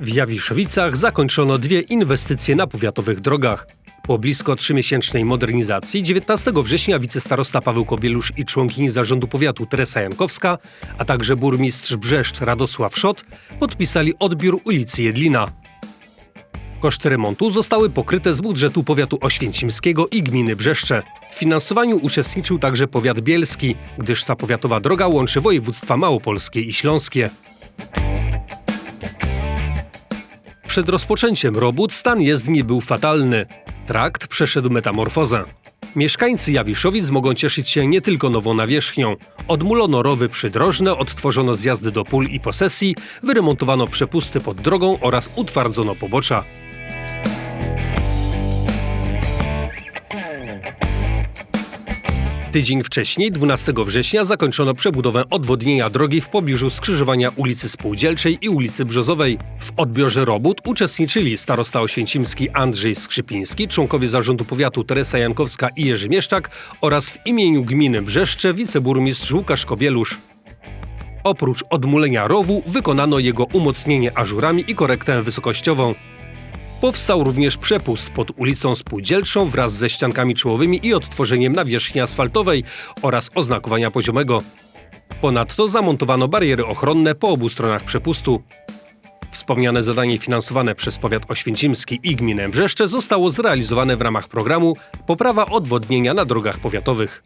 Jawiszowicach zakończono dwie inwestycje na powiatowych drogach. Po blisko trzymiesięcznej modernizacji 19 września wicestarosta Paweł Kobielusz i członkini zarządu powiatu Teresa Jankowska, a także burmistrz Brzeszcz Radosław Szot podpisali odbiór ulicy Jedlina. Koszty remontu zostały pokryte z budżetu powiatu oświęcimskiego i gminy Brzeszcze. W finansowaniu uczestniczył także powiat bielski, gdyż ta powiatowa droga łączy województwa małopolskie i śląskie. Przed rozpoczęciem robót stan jezdni był fatalny. Trakt przeszedł metamorfozę. Mieszkańcy Jawiszowic mogą cieszyć się nie tylko nową nawierzchnią. Odmulono rowy przydrożne, odtworzono zjazdy do pól i posesji, wyremontowano przepusty pod drogą oraz utwardzono pobocza. Tydzień wcześniej, 12 września, zakończono przebudowę odwodnienia drogi w pobliżu skrzyżowania ulicy Spółdzielczej i ulicy Brzozowej. W odbiorze robót uczestniczyli starosta oświęcimski Andrzej Skrzypiński, członkowie zarządu powiatu Teresa Jankowska i Jerzy Mieszczak oraz w imieniu gminy Brzeszcze wiceburmistrz Łukasz Kobielusz. Oprócz odmulenia rowu wykonano jego umocnienie ażurami i korektę wysokościową. Powstał również przepust pod ulicą Spółdzielczą wraz ze ściankami czołowymi i odtworzeniem nawierzchni asfaltowej oraz oznakowania poziomego. Ponadto zamontowano bariery ochronne po obu stronach przepustu. Wspomniane zadanie finansowane przez powiat oświęcimski i gminę Brzeszcze zostało zrealizowane w ramach programu Poprawa odwodnienia na drogach powiatowych.